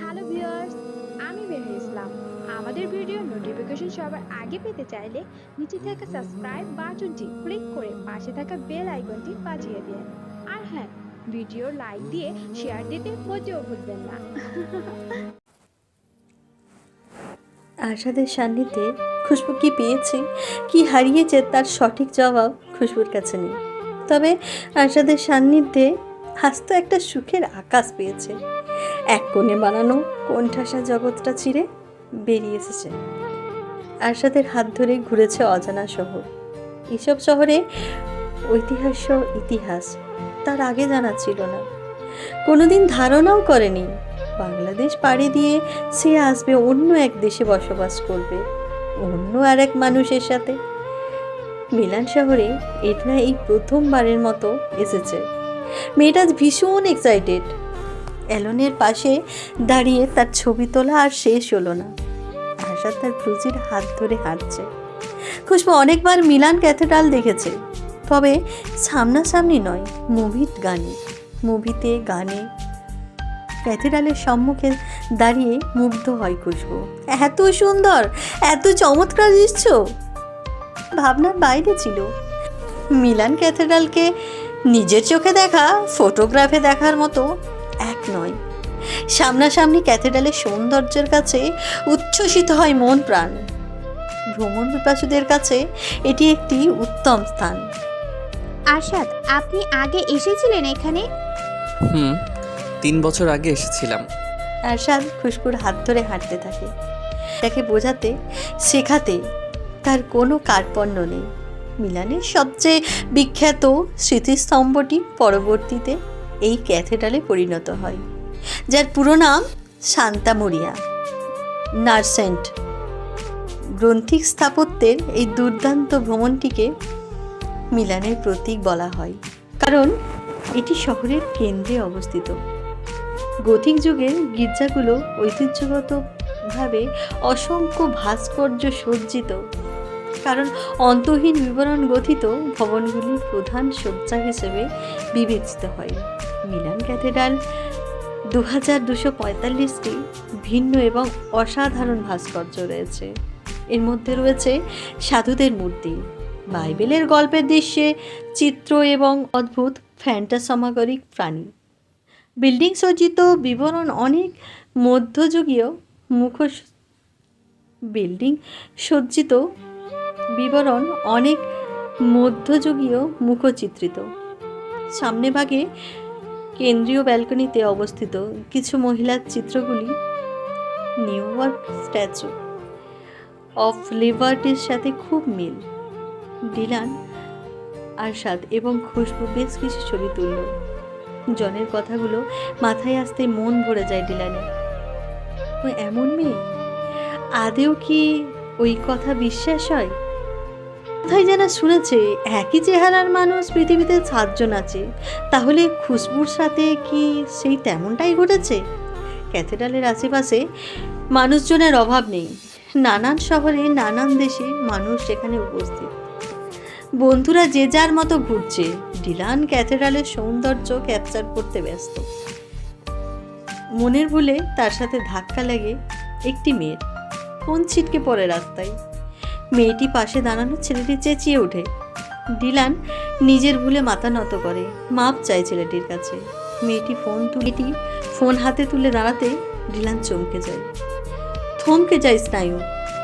Hello viewers আমি বেনু ইসলাম। আমাদের video notification সবার আগে পেতে চাইলে নিচে থাকা সাবস্ক্রাইব বাটনটি ক্লিক করে পাশে থাকা বেল আইকনটি বাজিয়ে দিন। আর হ্যাঁ ভিডিও লাইক দিয়ে শেয়ার দিতে মোটেও ভুলবেন না। আশাদের সান্নিধ্যে খুশবু কি পেয়েছে? কি হারিয়েছে তার সঠিক জবাব খুশবুর কাছে নেই। তবে আশাদের সান্নিধ্যে হাসতো একটা সুখের আকাশ পেয়েছে। এক কোণে বানানো কোণঠাসা জগৎটা চিরে বেরিয়ে এসেছে। আশাদের হাত ধরে ঘুরেছে অজানা শহর। এসব শহরে ঐতিহাস্য, ইতিহাস তার আগে জানা ছিল না। কোনোদিন ধারণাও করেনি। বাংলাদেশ পাড়ি দিয়ে সে আসবে অন্য এক দেশে বসবাস করবে। অন্য আর এক মানুষের সাথে মিলান শহরে এটনা এই প্রথমবারের মতো এসেছে। মেয়েটা ভীষণ এক্সাইটেড অ্যালনের পাশে দাঁড়িয়ে তার ছবি তোলা আর শেষ হলো না। আশা তার ব্লুজির হাত ধরে হাঁটছে। খুশবু অনেকবার মিলান ক্যাথেড্রাল দেখেছে, তবে সামনাসামনি নয় মুভির গানে। মুভিতে গানে ক্যাথেড্রালের সম্মুখে দাঁড়িয়ে মুগ্ধ হয় খুশবু। এত সুন্দর, এত চমৎকার দৃশ্য! ভাবনার বাইরে ছিল। মিলান ক্যাথেড্রালকে নিজের চোখে দেখা ফটোগ্রাফে দেখার মতো এক নয়। সামনাসামনি ক্যাথেড্রালের সৌন্দর্যের কাছে উচ্ছ্বসিত হয় মন প্রাণ। ভ্রমণ পিপাসুদের কাছে এটি একটি উত্তম স্থান। আশাদ আপনি আগে এসেছিলেন এখানে? হুম তিন বছর আগে এসেছিলাম। আরশাদ খুশবুর হাত ধরে হাঁটতে থাকে। তাকে বোঝাতে শেখাতে তার কোনো কার্পণ্য নেই। মিলানের সবচেয়ে বিখ্যাত স্মৃতিস্তম্ভটি পরবর্তীতে এই ক্যাথেড্রালে পরিণত হয়, যার পুরো নাম শান্তা মরিয়া। নার্সেন্ট গ্রন্থিক স্থাপত্যের এই দুর্দান্ত ভ্রমণটিকে মিলানের প্রতীক বলা হয়, কারণ এটি শহরের কেন্দ্রে অবস্থিত। গথিক যুগের গির্জাগুলো ঐতিহ্যগতভাবে অসংখ্য ভাস্কর্য সজ্জিত কারণ অন্তহীন বিবরণ গঠিত ভবনগুলির প্রধান শয্যা হিসেবে বিবেচিত হয়। মিলান ক্যাথেড্রাল দু হাজার দুশো পঁয়তাল্লিশটি ভিন্ন এবং অসাধারণ ভাস্কর্য রয়েছে। এর মধ্যে রয়েছে সাধুদের মূর্তি, বাইবেলের গল্পের দৃশ্যে চিত্র এবং অদ্ভুত ফ্যান্টাসমাগরিক প্রাণী। বিল্ডিং সজ্জিত বিবরণ অনেক মধ্যযুগীয় মুখোশ বিল্ডিং সজ্জিত বিবরণ অনেক মধ্যযুগীয় মুখচিত্রিত। সামনে ভাগে কেন্দ্রীয় ব্যালকনিতে অবস্থিত কিছু মহিলার চিত্রগুলি নিউ ইয়র্ক স্ট্যাচু অফ লিবার্টির সাথে খুব মিল। ডিলান আরশাদ এবং খুশবু বেশ কিছু ছবি তুলল। জনের কথাগুলো মাথায় আসতে মন ভরে যায় ডিলানে ও এমন মেয়ে? আদেও কি ওই কথা বিশ্বাস হয়? কোথায় যেন শুনেছে, একই চেহারার মানুষ পৃথিবীতে সাতজন আছে। তাহলে খুশবুর সাথে কি সেই তেমনটাই ঘটেছে? ক্যাথেড্রালের আশেপাশে মানুষজনের অভাব নেই। নানান শহরে, নানান দেশে মানুষ সেখানে উপস্থিত। বন্ধুরা যে যার মতো ঘুরছে। ডিলান ক্যাথেড্রালের সৌন্দর্য ক্যাপচার করতে ব্যস্ত। মনের ভুলে তার সাথে ধাক্কা লাগে একটি মেয়ের ফোন ছিটকে পড়ে রাস্তায়। মেয়েটি পাশে দাঁড়ানো ছেলেটি চেঁচিয়ে ওঠে। ডিলান নিজের ভুলে মাথা নত করে। মাপ চায় ছেলেটির কাছে। মেয়েটি ফোন তুলেটি ফোন হাতে তুলে দাঁড়াতে ডিলান চমকে যায়। থমকে যায় স্নায়ু।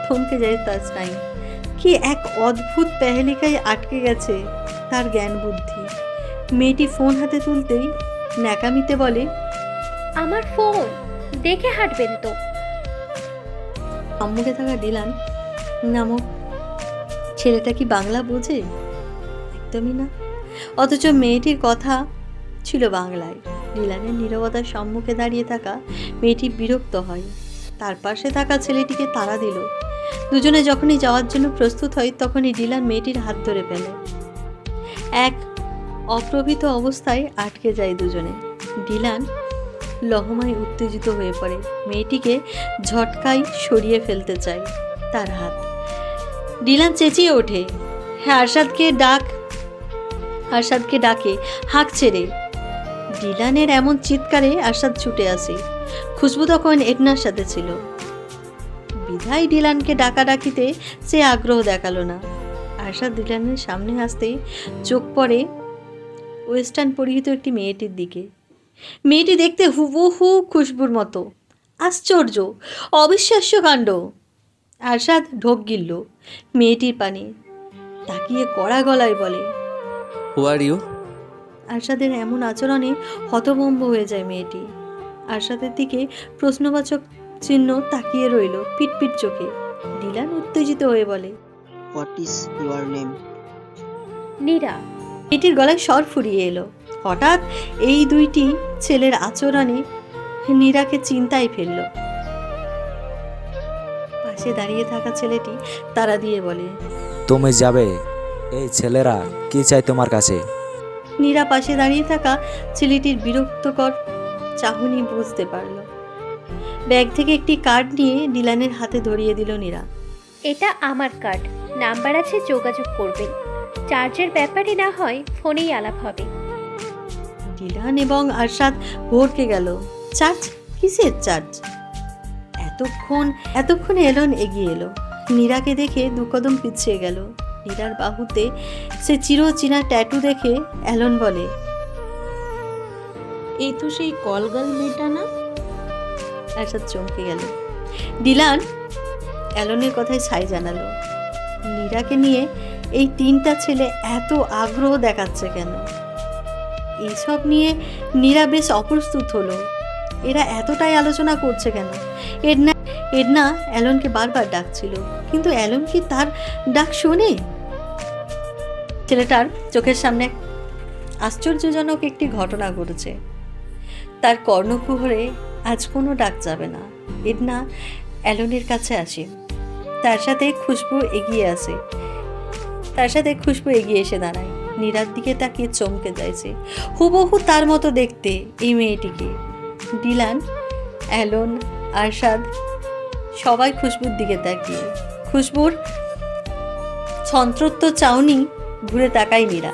থমকে যায় তার স্নায়ু। কি এক অদ্ভুত পেহেলিকায় আটকে গেছে তার জ্ঞান বুদ্ধি। মেয়েটি ফোন হাতে তুলতেই ন্যাকামিতে বলে, আমার ফোন, দেখে হাঁটবেন তো। সম্মুখে থাকা ডিলান নামক ছেলেটা কি বাংলা বোঝে? একদমই না। অথচ মেয়েটির কথা ছিল বাংলায়। ডিলানের নীরবতার সম্মুখে দাঁড়িয়ে থাকা মেয়েটি বিরক্ত হয়। তার পাশে থাকা ছেলেটিকে তাড়া দিল। দুজনে যখনই যাওয়ার জন্য প্রস্তুত হয়, তখনই ডিলান মেয়েটির হাত ধরে ফেলে। এক অপ্রভিত অবস্থায় আটকে যায় দুজনে। ডিলান লহমায় উত্তেজিত হয়ে পড়ে। মেয়েটিকে ঝটকায় সরিয়ে ফেলতে চায় তার হাত। ডিলান চেঁচিয়ে ওঠে হ্যাঁ আরশাদকে ডাক। আরশাদকে ডাকে হাঁক ছেড়ে ডিলানের এমন চিৎকারে আরশাদ ছুটে আসে। খুশবু তখন এডনার সাথে ছিল। বিধায় ডিলানকে ডাকাডাকিতে সে আগ্রহ দেখাল না। আরশাদ ডিলানের সামনে আসতেই চোখ পড়ে ওয়েস্টার্ন পরিহিত একটি মেয়েটির দিকে। মেয়েটি দেখতে হুবহু খুশবুর মতো। আশ্চর্য অবিশ্বাস্য কাণ্ড। আরশাদ ঢোক গিলল মেয়েটির পানে। তাকিয়ে কড়া গলায় বলে হু ইউ আরশাদের এমন আচরণে হতভম্ব হয়ে যায় মেয়েটি। আরশাদের দিকে প্রশ্নবাচক চিহ্ন তাকিয়ে রইল পিটপিট চোখে। ডিলান উত্তেজিত হয়ে বলে what is your name Neera মেয়েটির গলায় স্বর ফুরিয়ে এলো। হঠাৎ এই দুইটি ছেলের আচরণে নীরাকে চিন্তায় ফেলল। পাশে দাঁড়িয়ে থাকা ছেলেটি তারা দিয়ে বলে তুমি যাবে। এই ছেলেরা কি চাই তোমার কাছে? নীরা পাশে দাঁড়িয়ে থাকা ছেলেটির বিরক্তকর চাহনি বুঝতে পারল। ব্যাগ থেকে একটি কার্ড নিয়ে ডিলানের হাতে ধরিয়ে দিল নীরা। এটা আমার কার্ড। নাম্বার আছে যোগাযোগ করবেন। চার্জের ব্যাপারে না হয় ফোনেই আলাপ হবে। ডিলান এবং আরশাদ ভরকে গেল। চার্জ? কিসের চার্জ? এতক্ষণ এতক্ষণ এলন এগিয়ে এলো। নীরাকে দেখে দু কদম পিছিয়ে গেল। নীরার বাহুতে সে চিরচেনা ট্যাটু দেখে অ্যালন বলে, এই তো সেই কলগাল মেয়েটা না? আরশাদ চমকে গেল। ডিলান অ্যালনের কথায় ছাই জানালো। নীরাকে নিয়ে এই তিনটা ছেলে এত আগ্রহ দেখাচ্ছে কেন? এইসব নিয়ে নীরা বেশ অপ্রস্তুত হলো। এরা এতটাই আলোচনা করছে কেন? এডনা এডনা অ্যালনকে বারবার ডাকছিল, কিন্তু অ্যালন কি তার ডাক শোনে? ছেলেটার চোখের সামনে আশ্চর্যজনক একটি ঘটনা ঘটেছে। তার কর্ণকুহরে আজ কোনো ডাক যাবে না। এডনা অ্যালনের কাছে আসে। তার সাথে খুশবু এগিয়ে আসে। তার সাথে খুশবু এগিয়ে এসে দাঁড়ায়। নীরার দিকে তাকিয়ে চমকে যাইছে হুবহু তার মতো দেখতে এই মেয়েটিকে। ডিলান অ্যালন আরশাদ সবাই খুশবুর দিকে তাকিয়ে। খুশবুর ছন্ত্রত্ব চাউনি ঘুরে তাকায় নীরা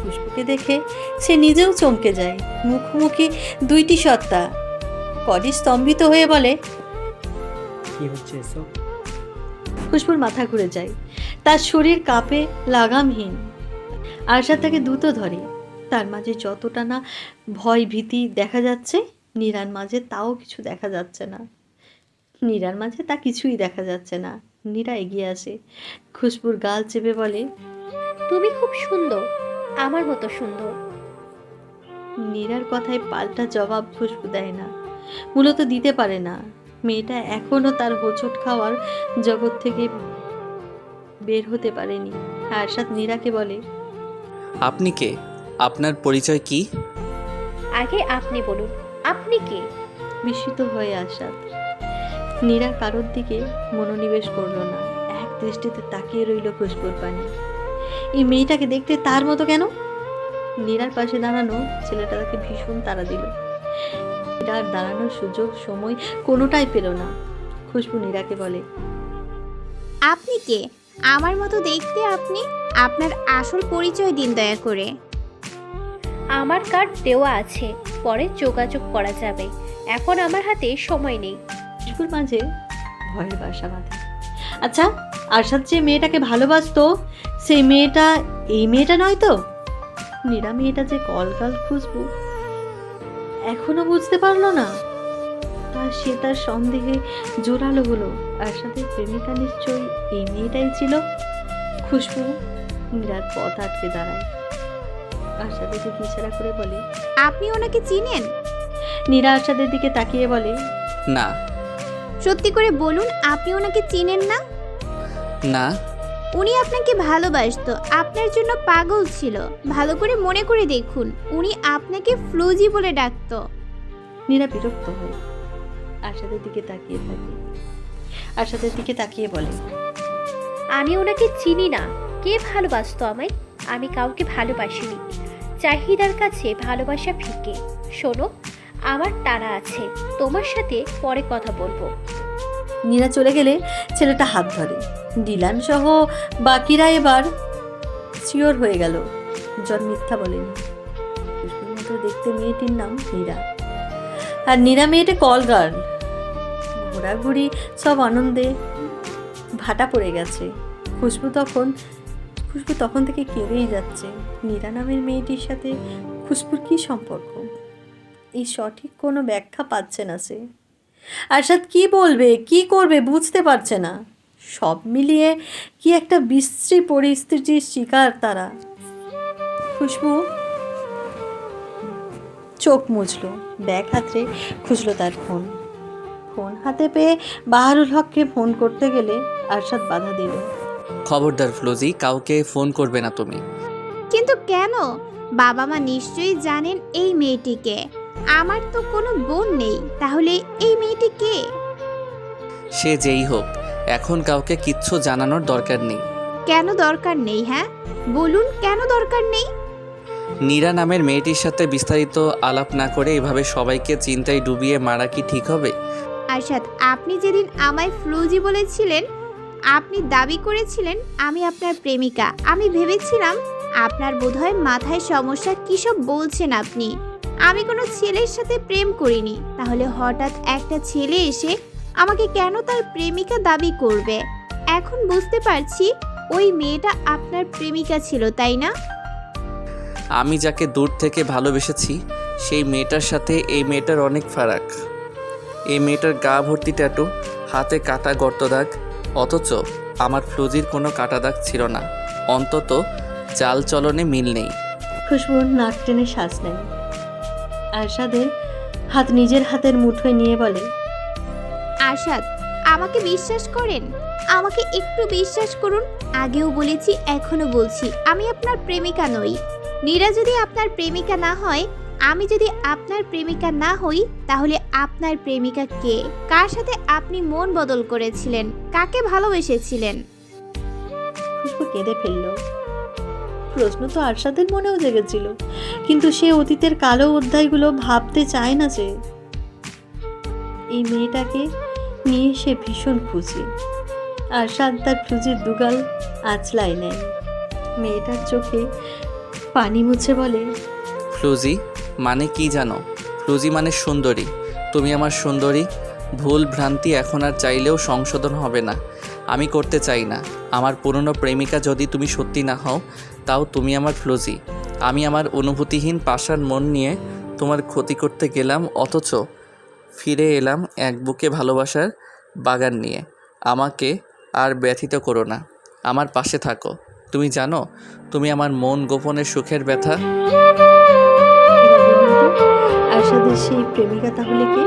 খুশবুকে দেখে সে নিজেও চমকে যায়। মুখোমুখি দুইটি সত্তা। কডি স্তম্ভিত হয়ে বলে কি হচ্ছে এসব? খুশবুর মাথা ঘুরে যায়। তার শরীর কাঁপে লাগামহীন। আরশাদ তাকে দ্রুত ধরে। তার মাঝে যতটা না ভয় ভীতি দেখা যাচ্ছে নীরার মাঝে তাও কিছু দেখা যাচ্ছে না। নীরার মাঝে তা কিছুই দেখা যাচ্ছে না। নীরা এগিয়ে আসে। খুশবুর গাল চেপে বলে তুমি খুব সুন্দর আমার মতো সুন্দর। নীরার কথায় পাল্টা জবাব খুশবু দেয় না। মূলত দিতে পারে না। মেয়েটা এখনও তার হোঁচট খাওয়ার জগৎ থেকে বের হতে পারেনি। আরশাদ নীরাকে বলে আপনি কে? আপনার পরিচয় কি? আগে আপনি বলুন আপনি কে? বিস্মিত হয়ে আসাদ নীরা কারোর দিকে মনোনিবেশ করল না। এক দৃষ্টিতে তাকিয়ে রইল খুশবুর পানি। এই মেয়েটাকে দেখতে তার মতো কেন? নীরার পাশে দাঁড়ানো ছেলেটা তাকে ভীষণ তাড়া দিল। নীরার দাঁড়ানোর সুযোগ সময় কোনোটাই পেল না। খুশবু নীরাকে বলে আপনি কে? আমার মতো দেখতে আপনি আপনার আসল পরিচয় দিন দয়া করে। আমার কার্ড দেওয়া আছে পরে যোগাযোগ করা যাবে। এখন আমার হাতে সময় নেই। খুশবুর মাঝে ভয়ের বাসা বাঁধে। আচ্ছা আরশাদ যে মেয়েটাকে ভালোবাসতো সেই মেয়েটা এই মেয়েটা নয় তো? নীরা মেয়েটা যে কলকাল খুশবু এখনও বুঝতে পারল না। তার সে তার সন্দেহে জোরালো হলো। আরশাদের প্রেমিকা নিশ্চয়ই এই মেয়েটাই ছিল। খুশবু নীরার পথ আটকে দাঁড়ায়। আরশাদের দিকে ইশারা করে বলে আপনি ওনাকে চিনেন? নীরা আশাদের দিকে তাকিয়ে বলে না। সত্যি করে বলুন আপনি ওনাকে চিনেন না? না। উনি আপনাকে ভালোবাসতো আপনার জন্য পাগল ছিল। ভালো করে মনে করে দেখুন উনি আপনাকে ফ্লুজি বলে ডাকতো। নীরা বিরক্ত হয়। আশাদের দিকে তাকিয়ে থাকে। আশাদের দিকে তাকিয়ে বলে আমি ওনাকে চিনি না। কে ভালোবাসতো আমায়? আমি কাউকে ভালোবাসিনি। চাহিদার কাছে ভালোবাসা ফিকে। শোনো আমার তারা আছে। তোমার সাথে পরে কথা বলব। নীরা চলে গেলে ছেলেটা হাত ধরে। ডিলান সহ বাকিরা এবার শিওর হয়ে গেল। জন মিথ্যা বলেনি। দেখতে মেয়েটির নাম নীরা। আর নীরা মেয়েটা কল গার্ল ঘোরাঘুরি, সব আনন্দে ভাটা পড়ে গেছে। খুশবু তখন খুশবু তখন থেকে কেঁদেই যাচ্ছে। নীরা নামের মেয়েটির সাথে খুশবুর কী সম্পর্ক? এই সঠিক কোনো ব্যাখ্যা পাচ্ছে না সে। আরশাদ কি বলবে, কি করবে বুঝতে পারছে না। সব মিলিয়ে কি একটা বিশ্রী পরিস্থিতির শিকার তারা। খুশবু চোখ মুছলো। ব্যাগ হাতে খুঁজলো তার ফোন। ফোন হাতে পেয়ে বাহারুল হককে ফোন করতে গেলে আরশাদ বাধা দিল। খবরদার ফ্লোজি কাউকে ফোন করবে না তুমি। কিন্তু কেন? বাবা মা নিশ্চয়ই জানেন এই মেয়েটিকে। আমার তো কোনো বোন নেই তাহলে এই মেয়েটি কে? সে যেই হোক এখন কাউকে কিচ্ছু জানানোর দরকার নেই। কেন দরকার নেই হ্যাঁ? বলুন কেন দরকার নেই? নীরা নামের মেয়েটির সাথে বিস্তারিত আলাপ না করে এভাবে সবাইকে চিন্তায় ডুবিয়ে মারা কি ঠিক হবে? আরশাদ, আপনি যেদিন আমায় ফ্লুজি বলেছিলেন, আপনি দাবি করেছিলেন আমি আপনার প্রেমিকা। আমি ভেবেছিলাম আপনার বোধহয় মাথায় সমস্যা, কী সব বলছেন আপনি? আমি কোনো ছেলের সাথে প্রেম করিনি। তাহলে হঠাৎ একটা ছেলে এসে আমাকে কেন তার প্রেমিকা দাবি করবে? এখন বুঝতে পারছি ওই মেয়েটা আপনার প্রেমিকা ছিল, তাই না? আমি যাকে দূর থেকে ভালোবেসেছি, সেই মেয়েটার সাথে এই মেয়েটার অনেক ফারাক। এই মেয়েটার গা ভর্তি ট্যাটু হাতে কাটা গর্ত দাগ অথচ আমার ফ্লুজির কোনো কাটা দাগ ছিল না। অন্তত চাল চলনে মিল নেই। খুশবু নাক টেনে শ্বাস নেয়। আরশাদের হাত নিজের হাতের মুঠোয় নিয়ে বলে আশাদ আমাকে বিশ্বাস করেন? আমাকে একটু বিশ্বাস করুন আগেও বলেছি এখনও বলছি। আমি আপনার প্রেমিকা নই। নীরা যদি আপনার প্রেমিকা না হয় আমি যদি আপনার প্রেমিকা না হই তাহলে আপনার প্রেমিকা কে? কার সাথে আপনি মন বদল করেছিলেন? কাকে ভালোবেসেছিলেন? কেঁদে ফেলল। প্রশ্ন তো আরশাদের মনেও জেগেছিল কিন্তু সে অতীতের কালো অধ্যায়গুলো ভাবতে চায় না যে এই মেয়েটাকে নিয়ে সে ভীষণ খুশি। আরশাদ তার ফ্লুজির দুগাল আঁচলায় নেয়। মেয়েটার চোখে পানি মুছে বলে ফ্লুজি মানে কি জানো? ফ্লুজি মানে সুন্দরী। তুমি আমার সুন্দরী, ভুল ভ্রান্তি এখন আর চাইলেও সংশোধন হবে না। আমি করতে চাই না। আমার পুরনো প্রেমিকা যদি তুমি সত্যি না হও, তাও তুমি আমার ফ্লুজি। আমি আমার অনুভূতিহীন পাশার মন নিয়ে তোমার ক্ষতি করতে গেলাম, অথচ ফিরে এলাম এক বুকে ভালোবাসার বাগান নিয়ে। আমাকে আর ব্যথিত করো না। আমার পাশে থাকো। তুমি জানো, তুমি আমার মন গোপনের সুখের ব্যথা। এবার দেশে প্রেমিকা তাহলে কে?